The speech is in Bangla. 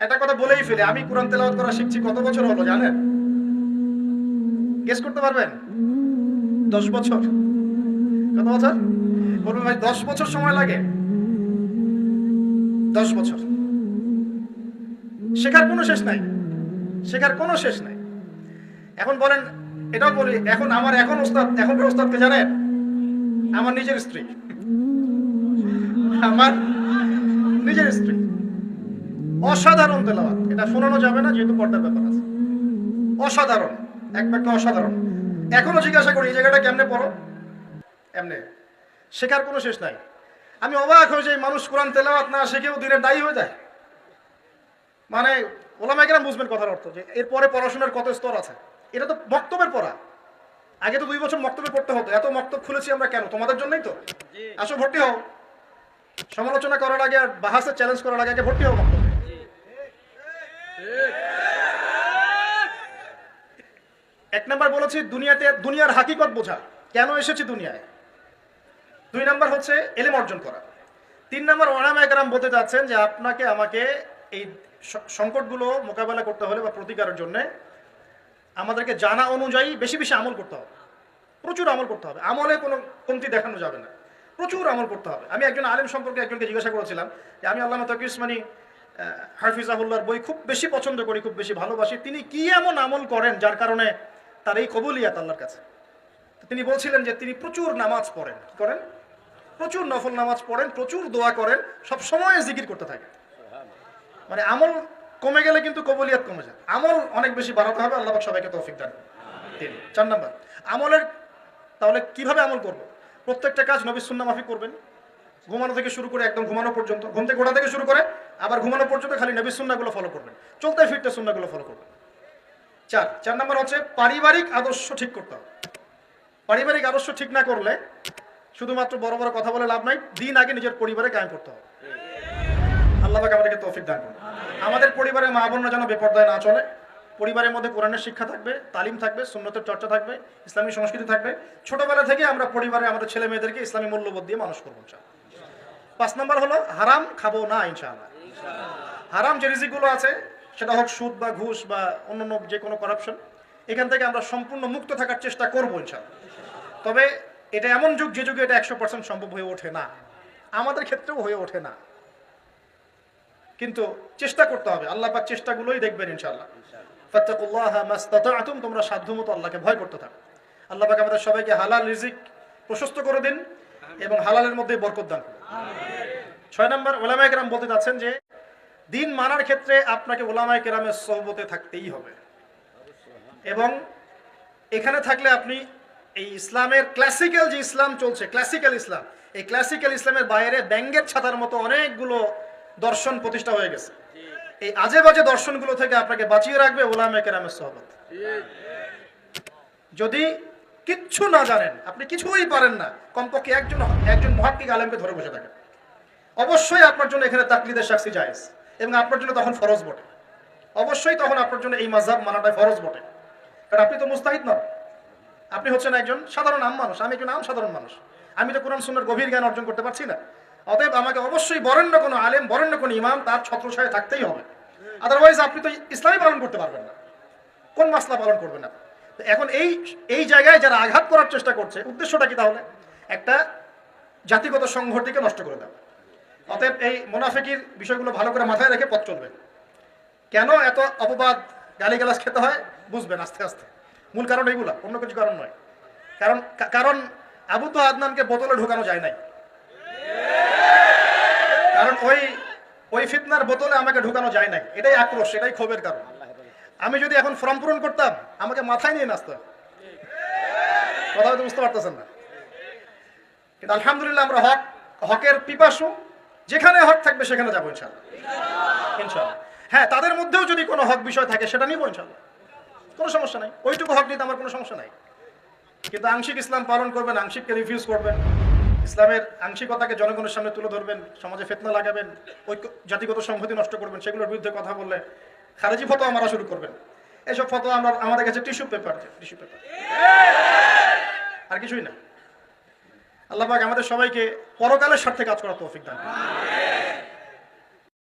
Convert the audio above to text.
একটা কথা বলেই ফেলে, আমি কোরআন তেলাওয়াত করা শিখছি কত বছর হলো জানেন? গেস করতে পারবেন? দশ বছর। কত বছর? বলবেন ভাই, দশ বছর সময় লাগে। দশ বছর। শেখার কোনো শেষ নাই। শেখার কোনো শেষ নাই। এখন বলেন, এটাও বলি, এখন আমার এখন ওস্তাদ এখনকার ওস্তাদকে জানেন? আমার নিজের স্ত্রী। আমার নিজের স্ত্রী। অসাধারণ তেলাওয়াত। এটা শোনানো যাবে না যেহেতু পর্দার ব্যাপার আছে। অসাধারণ এক অসাধারণ। এখনও জিজ্ঞাসা করি এই জায়গাটা কেমনে পড়ো? এমনে। শেখার কোনো শেষ নাই। আমি অবাক হয়ে যাই মানুষ কোরআন তেলাওয়াত না শিখেও দিনের দায়ী হয়ে যায়। মানে ওলামা ওলামাইকেরাম বুঝবেন কথার অর্থ যে এরপরে পড়াশোনার কত স্তর আছে। এটা তো বক্তব্যের পড়া। আগে তো দুই বছর বক্তব্য পড়তে হতো। এত বক্তব্য খুলেছি আমরা কেন? তোমাদের জন্যই তো। আসো ভর্তি হও। সমালোচনা করার আগে আর বাহাসে চ্যালেঞ্জ করার আগে আগে ভর্তি হও বক্তব্যে এক নাম্বার বলেছি, দুনিয়াতে দুনিয়ার হাকিকত বোঝা। কেন এসেছি দুনিয়ায়? দুই নাম্বার হচ্ছে, এলেম অর্জন করা। তিন নাম্বার একরাম বলতে চাচ্ছেন যে আপনাকে আমাকে এই সংকটগুলো মোকাবেলা করতে হলে বা প্রতিকারের জন্য আমাদেরকে জানা অনুযায়ী বেশি বেশি আমল করতে হবে। প্রচুর আমল করতে হবে। আমলে কোনো কমতি দেখানো যাবে না। প্রচুর আমল করতে হবে। আমি একজন আলেম সম্পর্কে একজনকে জিজ্ঞাসা করেছিলাম যে, আমি আল্লাহ তকি উসমানী হাফিজাহুল্লাহর বই খুব বেশি পছন্দ করি, খুব বেশি ভালোবাসি। তিনি কি এমন আমল করেন যার কারণে তার এই কবুলিয়াত আল্লাহর কাছে? তিনি বলছিলেন যে তিনি প্রচুর নামাজ পড়েন। কি করেন? প্রচুর নফল নামাজ পড়েন, প্রচুর দোয়া করেন, সব সময় জিকির করতে থাকেন মানে আমল কমে গেলে কিন্তু কবুলিয়াত কমে যায়। আমল অনেক বেশি বাড়াতে হবে, আল্লাহ সবাইকে তৌফিক দান। তিন। চার নাম্বার, আমলের তাহলে কীভাবে আমল করব? প্রত্যেকটা কাজ নবী সুন্না মাফিক করবেন। ঘুমানো থেকে শুরু করে একদম ঘুমানো পর্যন্ত, ঘুম থেকে ওঠা থেকে শুরু করে আবার ঘুমানো পর্যন্ত খালি নবী সুন্নাগুলো ফলো করবেন। চলতে ফিরতে সুন্নাগুলো ফলো করবেন। চার চার নাম্বার হচ্ছে পারিবারিক আদর্শ ঠিক করতে হবে। পারিবারিক আদর্শ ঠিক না করলে শুধুমাত্র বড় বড় কথা বলে লাভ নাই, দিন আগে নিজের পরিবারে কায়েম করতে হবে। আল্লাহ পাক আমাদেরকে তৌফিক দান করুন। আমাদের পরিবারের মা বোনরা যেন বেপর্দায় না চলে, পরিবারের মধ্যে কোরআনের শিক্ষা থাকবে, তালিম থাকবে, সুন্নতের চর্চা থাকবে, ইসলামী সংস্কৃতি থাকবে। ছোটবেলা থেকে আমরা পরিবারে আমাদের ছেলে মেয়েদেরকে ইসলামী মূল্যবোধ দিয়ে মানুষ করব ইনশাআল্লাহ। পাঁচ নম্বর হলো হারাম খাব না ইনশাআল্লাহ। হারাম যে রিজিকগুলো আছে সেটা হোক সুদ বা ঘুষ বা অন্যান্য যে কোনো করাপশন এখান থেকে আমরা সম্পূর্ণ মুক্ত থাকার চেষ্টা করব ইনশাআল্লাহ। তবে এটা এমন যুগ যে যুগে এটা একশো পার্সেন্ট সম্ভব হয়ে ওঠে না। আমাদের ক্ষেত্রেও হয়ে ওঠে না। কিন্তু চেষ্টা করতে হবে। আল্লাহ পাক চেষ্টাগুলোই দেখবেন ইনশাআল্লাহ। ফাত্তাকুল্লাহ মাস্তাতাতুম তোমরা সাধ্যমতো আল্লাহকে ভয় করতে থাকো। আল্লাহ পাক আমাদের সবাইকে হালাল রিজিক প্রশস্ত করে দিন এবং হালালের মধ্যে বরকত দান করুন। ছয় নম্বর ওলামায় কেরাম বলতে যাচ্ছেন যে দিন মানার ক্ষেত্রে আপনাকে ওলামায় কেরামের সহবতে থাকতেই হবে। এবং এখানে থাকলে আপনি এই ইসলামের ক্লাসিক্যাল যে ইসলাম চলছে ক্লাসিক্যাল ইসলাম এই ক্লাসিক্যাল ইসলামের বাইরে ব্যাঙ্গের ছাতার মতো অনেকগুলো দর্শন প্রতিষ্ঠা হয়ে গেছে। এই আজে বাজে দর্শনগুলো থেকে আপনাকে বাঁচিয়ে রাখবে ওলামে কেরামের সহবত। যদি কিচ্ছু না জানেন। আপনি কিছুই পারেন না। কমপক্ষে একজন একজন মহাত্মিক আলেমকে ধরে বসে থাকেন। অবশ্যই আপনার জন্য এখানে তাকলিদের শাস্তি জায়েজ। এবং আপনার জন্য তখন ফরজ বটে। অবশ্যই তখন আপনার জন্য এই মাঝাব মানাটাই ফরজ বটে। কারণ আপনি তো মুস্তাহিদ নন। আপনি হচ্ছেন একজন সাধারণ আম মানুষ। আমি একজন আম সাধারণ মানুষ। আমি তো কোরআন সুন্দর গভীর জ্ঞান অর্জন করতে পারছি না। অতএব আমাকে অবশ্যই বরেণ্য কোনো আলেম, বরেণ্য কোনো ইমাম তার ছত্রছায় থাকতেই হবে। আদারওয়াইজ আপনি তো ইসলামই পালন করতে পারবেন না। কোন মাসলা পালন করবেন না তো এখন এই এই জায়গায় যারা আঘাত করার চেষ্টা করছে, উদ্দেশ্যটা কি তাহলে? একটা জাতিগত সংঘটিকে নষ্ট করে দেওয়া। অতএব এই মোনাফেকির বিষয়গুলো ভালো করে মাথায় রেখে পথ চলবেন কেন এত অপবাদ, গালিগালাজ খেতে হয়? বুঝবেন আস্তে আস্তে। মূল কারণ এইগুলা, অন্য কিছু কারণ নয়। কারণ কারণ আবু তো আদনানকে বোতলে ঢোকানো যায় নাই। কারণ ওই ওই ফিতনার বোতলে আমাকে ঢোকানো যায় নাই। এটাই আক্রোশ, এটাই ক্ষোভের কারণ। আমি যদি এখন ফর্ম পূরণ করতাম, আমাকে মাথায় নিয়ে নাচতো। কথা হয়তো বুঝতে পারতেছেন না। কিন্তু আলহামদুলিল্লাহ আমরা হক, হকের পিপাসু, যেখানে হক থাকবে সেখানে যাব ইনশাল্লাহ। হ্যাঁ তাদের মধ্যেও যদি কোনো হক বিষয় থাকে, সেটা নিবো ইনশাল্লাহ। কোনো সমস্যা নাই। ওইটুকু হক নিতে আমার কোনো সমস্যা নাই। কিন্তু আংশিক ইসলাম পালন করবেন, আংশিককে রিফিউজ করবেন। ইসলামের আংশিকতাকে জনগণের সামনে তুলে ধরবেন, সমাজে ফেতনা লাগাবেন, ঐক্য, জাতিগত সংহতি নষ্ট করবেন, সেগুলোর বিরুদ্ধে কথা বললে খারেজি ফটো মারা শুরু করবেন। এসব ফটো আমরা, আমাদের কাছে টিস্যু পেপার টিস্যু পেপার। আর কিছুই না। আল্লাহ আমাদের সবাইকে পরকালের স্বার্থে কাজ করার তৌফিক দান।